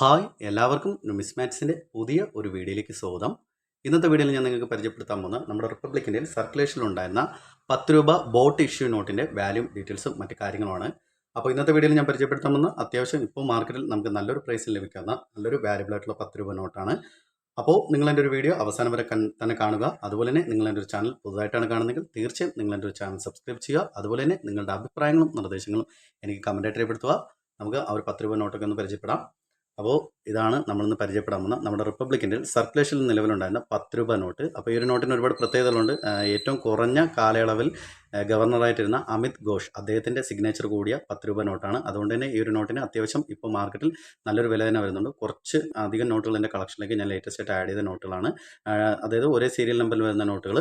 Hi എല്ലാവർക്കും miss മാത്സിന്റെ പുതിയ ഒരു വീഡിയോയിലേക്ക് സ്വാഗതം. ഇന്നത്തെ വീഡിയോയിൽ ഞാൻ നിങ്ങൾക്ക് പരിചയപ്പെടുത്താൻ പോകുന്ന നമ്മുടെ റിപ്പബ്ലിക്കിന്റെ സർക്കുലേഷനിൽ ഉണ്ടായിരുന്ന പത്ത് രൂപ ബോട്ട് ഇഷ്യൂ നോട്ടിന്റെ വാല്യൂ ഡീറ്റെയിൽസും മറ്റു കാര്യങ്ങളുമാണ്. അപ്പോൾ ഇന്നത്തെ വീഡിയോയിൽ ഞാൻ പരിചയപ്പെടുത്താൻ പോകുന്ന അത്യാവശ്യം ഇപ്പോൾ മാർക്കറ്റിൽ നമുക്ക് നല്ലൊരു പ്രൈസിൽ ലഭിക്കുന്ന നല്ലൊരു വാല്യബിളായിട്ടുള്ള പത്ത് രൂപ നോട്ടാണ്. അപ്പോൾ നിങ്ങൾ എന്റെ ഒരു വീഡിയോ അവസാനം വരെ തന്നെ കാണുക. അതുപോലെ തന്നെ നിങ്ങൾ എന്റെ ഒരു ചാനൽ പുതുതായിട്ടാണ് കാണുന്നതെങ്കിൽ തീർച്ചയായും നിങ്ങൾ എന്റെ ഒരു ചാനൽ സബ്സ്ക്രൈബ് ചെയ്യുക. അതുപോലെ തന്നെ നിങ്ങളുടെ അഭിപ്രായങ്ങളും നിർദ്ദേശങ്ങളും എനിക്ക് കമന്റായിട്ട് രേഖപ്പെടുത്തുക. നമുക്ക് ആ ഒരു പത്ത് രൂപ നോട്ടൊക്കെ ഒന്ന് പരിചയപ്പെടാം. അപ്പോൾ ഇതാണ് നമ്മളിന്ന് പരിചയപ്പെടാൻ പോകുന്ന നമ്മുടെ റിപ്പബ്ലിക്കിന്റെ സർക്കുലേഷനിൽ നിലവിലുണ്ടായിരുന്ന പത്ത് രൂപ നോട്ട്. അപ്പോൾ ഈ ഒരു നോട്ടിന് ഒരുപാട് പ്രത്യേകതകളുണ്ട്. ഏറ്റവും കുറഞ്ഞ കാലയളവിൽ ഗവർണറായിട്ടിരുന്ന അമിത് ഘോഷ് അദ്ദേഹത്തിന്റെ സിഗ്നേച്ചർ കൂടിയ പത്ത് രൂപ നോട്ടാണ്. അതുകൊണ്ട് തന്നെ ഈ ഒരു നോട്ടിന് അത്യാവശ്യം ഇപ്പോൾ മാർക്കറ്റിൽ നല്ലൊരു വില തന്നെ വരുന്നുണ്ട്. കുറച്ച് അധികം നോട്ടുകൾ എന്റെ കളക്ഷനിലേക്ക് ഞാൻ ലേറ്റസ്റ്റ് ആയിട്ട് ആഡ് ചെയ്ത നോട്ടുകളാണ്. അതായത് ഒരേ സീരിയൽ നമ്പറിൽ വരുന്ന നോട്ടുകൾ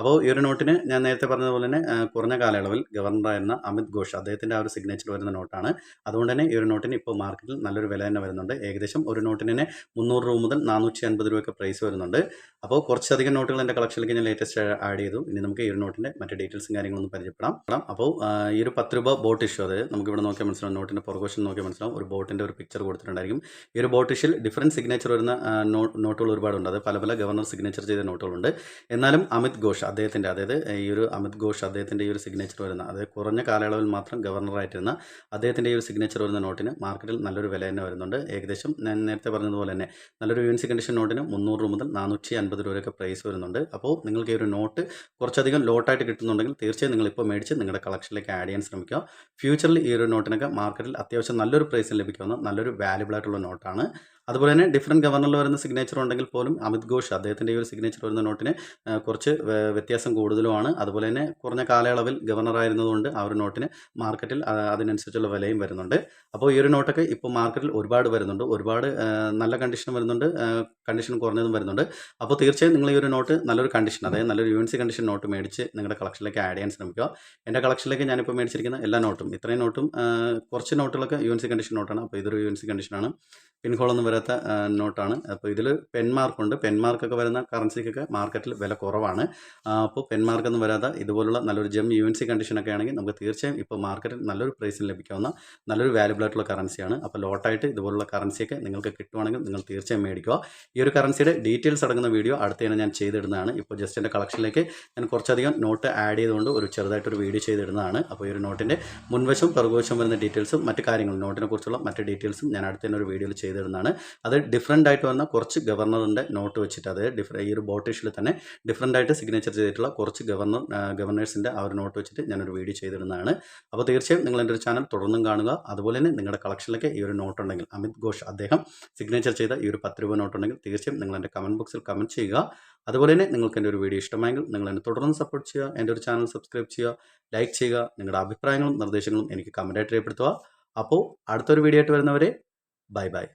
അപ്പോൾ ഈ ഒരു നോട്ടിന് ഞാൻ നേരത്തെ പറഞ്ഞതുപോലെ തന്നെ കുറഞ്ഞ കാലയളവിൽ ഗവർണറായിരുന്ന അമിത് ഘോഷ് അദ്ദേഹത്തിന്റെ ആ ഒരു സിഗ്നേച്ചർ വരുന്ന നോട്ടാണ്. അതുകൊണ്ട് തന്നെ ഈ ഒരു നോട്ടിന് ഇപ്പോൾ മാർക്കറ്റിൽ നല്ലൊരു വില തന്നെ വരുന്നുണ്ട്. ഏകദേശം ഒരു നോട്ടിന് തന്നെ മുന്നൂറ് രൂപ മുതൽ നാനൂറ്റി അൻപത് രൂപയൊക്കെ പ്രൈസ് വരുന്നുണ്ട്. അപ്പോൾ കുറച്ചധികം നോട്ടുകൾ എന്റെ കളക്ഷനിലേക്ക് ഞാൻ ലേറ്റസ്റ്റ് ആഡ് ചെയ്തു. ഇനി നമുക്ക് ഈ ഒരു നോട്ടിന്റെ മറ്റു ഡീറ്റെയിൽസും കാര്യങ്ങളൊന്നും പരിചയപ്പെടാം. അപ്പോൾ ഈ ഒരു പത്ത് രൂപ ബോട്ട് ഇഷ്യൂ അത് നമുക്ക് ഇവിടെ നോക്കിയാൽ മനസ്സിലാവും. നോട്ടിന്റെ പുറകോഷൻ നോക്കിയാൽ മനസ്സിലാവും. ഒരു ബോട്ടിന്റെ ഒരു പിക്ചർ കൊടുത്തിട്ടുണ്ടായിരിക്കും. ഈ ഒരു ബോട്ട് ഇഷ്യൽ ഡിഫറന്റ് സിഗ്നേച്ചർ വരുന്ന നോട്ടുകൾ ഒരുപാടുണ്ട്. അത് പല പല ഗവർണർ സിഗ്നേച്ചർ ചെയ്ത നോട്ടുകളുണ്ട്. എന്നാലും അമിത് ഘോഷ് അദ്ദേഹത്തിന്റെ അതായത് ഈ ഒരു അമിത് ഘോഷ് അദ്ദേഹത്തിന്റെ ഈ ഒരു സിഗ്നേച്ചർ വരുന്ന അതായത് കുറഞ്ഞ കാലയളവിൽ മാത്രം ഗവർണറായിട്ടിരുന്ന അദ്ദേഹത്തിന്റെ ഈ ഒരു സിഗ്നേച്ചർ വരുന്ന നോട്ടിന് മാർക്കറ്റിൽ നല്ലൊരു വില തന്നെ വരുന്നുണ്ട്. ഏകദേശം ഞാൻ നേരത്തെ പറഞ്ഞതുപോലെ തന്നെ നല്ലൊരു യൂണിസി കണ്ടീഷൻ നോട്ടിന് മുന്നൂറ് രൂപ മുതൽ നാനൂറ്റി അൻപത് രൂപയൊക്കെ പ്രൈസ് വരുന്നുണ്ട്. അപ്പോൾ നിങ്ങൾക്ക് ഈ ഒരു നോട്ട് കുറച്ചധികം ലോട്ടായിട്ട് കിട്ടുന്നുണ്ടെങ്കിൽ തീർച്ചയായും നിങ്ങളിപ്പോൾ മേടിച്ച് നിങ്ങളുടെ കളക്ഷനിലേക്ക് ആഡ് ചെയ്യാൻ ശ്രമിക്കുക. ഫ്യൂച്ചറിൽ ഈ ഒരു നോട്ടിനൊക്കെ മാർക്കറ്റിൽ അത്യാവശ്യം നല്ലൊരു പ്രൈസിൽ ലഭിക്കുന്ന നല്ലൊരു വാല്യബിൾ ആയിട്ടുള്ള നോട്ടാണ് അതുപോലെ തന്നെ ഡിഫറെന്റ് ഗവർണറിൽ വരുന്ന സിഗ്നേച്ചർ ഉണ്ടെങ്കിൽ പോലും അമിത് ഘോഷ് അദ്ദേഹത്തിന്റെ ഈ ഒരു സിഗ്നേച്ചർ വരുന്ന നോട്ടിന് കുറച്ച് വ്യത്യാസം കൂടുതലുമാണ്. അതുപോലെ തന്നെ കുറഞ്ഞ കാലയളവിൽ ഗവർണർ ആയിരുന്നതുകൊണ്ട് ആ ഒരു നോട്ടിന് മാർക്കറ്റിൽ അതിനനുസരിച്ചുള്ള വിലയും വരുന്നുണ്ട്. അപ്പോൾ ഈ ഒരു നോട്ടൊക്കെ ഇപ്പോൾ മാർക്കറ്റിൽ ഒരുപാട് വരുന്നുണ്ട്. ഒരുപാട് നല്ല കണ്ടീഷൻ വരുന്നുണ്ട് കണ്ടീഷൻ കുറഞ്ഞതും വരുന്നുണ്ട്. അപ്പോൾ തീർച്ചയായും നിങ്ങൾ ഈ ഒരു നോട്ട് നല്ലൊരു കണ്ടീഷൻ അതായത് നല്ലൊരു U N C condition note മേടിച്ച് നിങ്ങളുടെ കളക്ഷനിലേക്ക് ആഡ് ചെയ്യാൻ ശ്രമിക്കുക. എന്റെ കളക്ഷനിലേക്ക് ഞാനിപ്പോൾ മേടിച്ചിരിക്കുന്ന എല്ലാ നോട്ടും ഇത്രയും നോട്ടും കുറച്ച് നോട്ടുകളൊക്കെ യു എൻ സി കണ്ടീഷൻ നോട്ടാണ് അപ്പോൾ ഇതൊരു യു എൻ സി കണ്ടീഷനാണ് പിൻഹോളൊന്നും വരാത്ത ആ, നോട്ടാണ്. അപ്പോൾ ഇതിൽ പെൻമാർക്കുണ്ട് പെൻമാർക്കൊക്കെ വരുന്ന കറൻസിക്കൊക്കെ മാർക്കറ്റിൽ വില കുറവാണ്. അപ്പോൾ പെൻമാർക്കൊന്നും വരാത്ത ഇതുപോലുള്ള നല്ലൊരു ജെം യു എൻ സി കണ്ടീഷനൊക്കെ ആണെങ്കിൽ നമുക്ക് തീർച്ചയായും ഇപ്പോൾ മാർക്കറ്റിൽ നല്ലൊരു പ്രൈസിൽ ലഭിക്കാവുന്ന നല്ലൊരു വാല്യബിൾ ആയിട്ടുള്ള കറൻസിയാണ് അപ്പോൾ ലോട്ടായിട്ട് ഇതുപോലുള്ള കറൻസിയൊക്കെ നിങ്ങൾക്ക് കിട്ടുവാണെങ്കിൽ നിങ്ങൾ തീർച്ചയായും മേടിക്കുക. ഈ ഒരു കറൻസിയുടെ ഡീറ്റെയിൽസ് അടങ്ങുന്ന വീഡിയോ അടുത്തതിനെ ഞാൻ ചെയ്തിടുന്നതാണ്. ഇപ്പോൾ ജസ്റ്റ് എന്റെ കളക്ഷനിലേക്ക് ഞാൻ കുറച്ചധികം നോട്ട് ആഡ് ചെയ്തുകൊണ്ട് ഒരു ചെറുതായിട്ടൊരു വീഡിയോ ചെയ്തിടുന്നതാണ്. അപ്പോൾ ഈ ഒരു നോട്ടിന്റെ മുൻവശം പ്രകോശം വരുന്ന ഡീറ്റെയിൽസും മറ്റ് കാര്യങ്ങളും നോട്ടിനെ കുറിച്ചുള്ള മറ്റ് ഡീറ്റെയിൽസും ഞാൻ അടുത്ത ഒരു വീഡിയോയിൽ ചെയ്തിടുന്നതാണ്. അത് ഡിഫറെന്റ് ആയിട്ട് വന്ന കുറച്ച് ഗവർണറിന്റെ നോട്ട് വെച്ചിട്ട് അത് ഡിഫറെ ഈ ഒരു ബോട്ടിഷിൽ തന്നെ ഡിഫറെന്റ് ആയിട്ട് സിഗ്നേച്ചർ ചെയ്തിട്ടുള്ള കുറച്ച് ഗവർണർ ഗവർണേഴ്സിന്റെ ആ ഒരു നോട്ട് വെച്ചിട്ട് ഞാനൊരു വീഡിയോ ചെയ്തിടുന്നതാണ്. അപ്പോൾ തീർച്ചയായും നിങ്ങൾ എന്റെ ഒരു ചാനൽ തുടർന്നും കാണുക. അതുപോലെ തന്നെ നിങ്ങളുടെ കളക്ഷനിലേക്ക് ഈ ഒരു നോട്ട് ഉണ്ടെങ്കിൽ അമിത് ഘോഷ് അദ്ദേഹം സിഗ്നേച്ചർ ചെയ്ത ഈ ഒരു പത്ത് രൂപ നോട്ട് ഉണ്ടെങ്കിൽ തീർച്ചയായും നിങ്ങൾ എന്റെ കമന്റ് ബോക്സിൽ കമന്റ് ചെയ്യുക. അതുപോലെ തന്നെ നിങ്ങൾക്ക് എന്റെ ഒരു വീഡിയോ ഇഷ്ടമായെങ്കിൽ നിങ്ങൾ എന്നെ തുടർന്ന് സപ്പോർട്ട് ചെയ്യുക. എന്റെ ഒരു ചാനൽ സബ്സ്ക്രൈബ് ചെയ്യുക ലൈക്ക് ചെയ്യുക നിങ്ങളുടെ അഭിപ്രായങ്ങളും നിർദ്ദേശങ്ങളും എനിക്ക് കമന്റായിട്ട് രേഖപ്പെടുത്തുക. അപ്പോൾ അടുത്തൊരു വീഡിയോ ആയിട്ട് വരുന്നവരെ ബൈ ബൈ